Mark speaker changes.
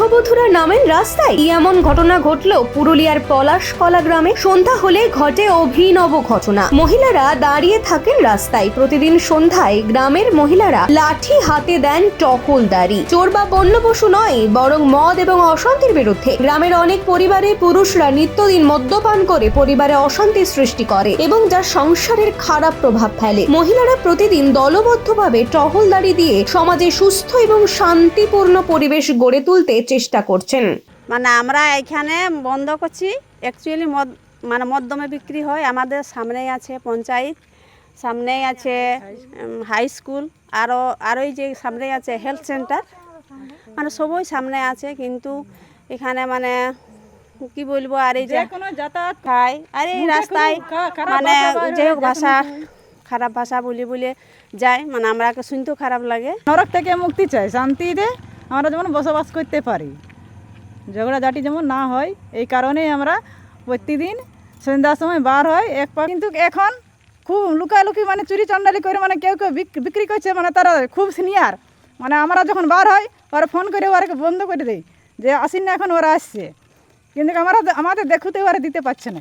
Speaker 1: গৃহবধূরা নামেন রাস্তায়। কি এমন ঘটনা ঘটল পুরুলিয়ার পলাশকলা গ্রামে। সন্ধ্যা হলে ঘটে অভিনব ঘটনা। মহিলারা দাঁড়িয়ে থাকেন রাস্তায়। প্রতিদিন সন্ধ্যায় গ্রামের মহিলারা লাঠি হাতে দেন টহলদারি চোর বা বন্য পশু নয়, বরং মদ এবং অশান্তির বিরুদ্ধে। গ্রামের অনেক পরিবারে পুরুষরা নিত্যদিন মদ্যপান করে পরিবারে অশান্তি সৃষ্টি করে এবং যা সংসারের খারাপ প্রভাব ফেলে। মহিলারা প্রতিদিন দলবদ্ধভাবে টহলদারি দিয়ে সমাজে সুস্থ এবং শান্তিপূর্ণ পরিবেশ গড়ে তুলতে চেষ্টা করছেন?
Speaker 2: মানে আমরা এখানে বন্ধ করছি। অ্যাকচুয়ালি মদ মানে মদ্যমে বিক্রি হয়। আমাদের সামনেই আছে পঞ্চায়েত সামনেই আছে হাই স্কুল আরও আরও যে সামনেই আছে হেলথ সেন্টার মানে সবই সামনে আছে কিন্তু এখানে মানে কি বলব আর এই যে
Speaker 3: কোনো যাতায়াত
Speaker 2: খায় আর এই রাস্তায় মানে যে হোক ভাষা খারাপ ভাষা বলি বলে যায়। মানে আমরাকে শুনতেও খারাপ লাগে।
Speaker 3: নরক থেকে মুক্তি চাই শান্তিতে আমরা যেমন বসবাস করতে পারি। ঝগড়াঝাটি যেমন না হয়, এই কারণেই আমরা প্রতিদিন সন্ধ্যার সময় বার হয় এক পা কিন্তু এখন খুব লুকালুকি মানে চুরি চন্ডালি করে মানে কেউ কেউ বিক- বিক্রি করছে মানে তারা খুব সিনিয়র মানে আমরা যখন বার হয় ওরা ফোন করে ওরাকে বন্ধ করে দেয় যে, আসিন না এখন, ওরা আসছে। কিন্তু আমরা আমাদের দেখতে ওরা দিতে পারছে না।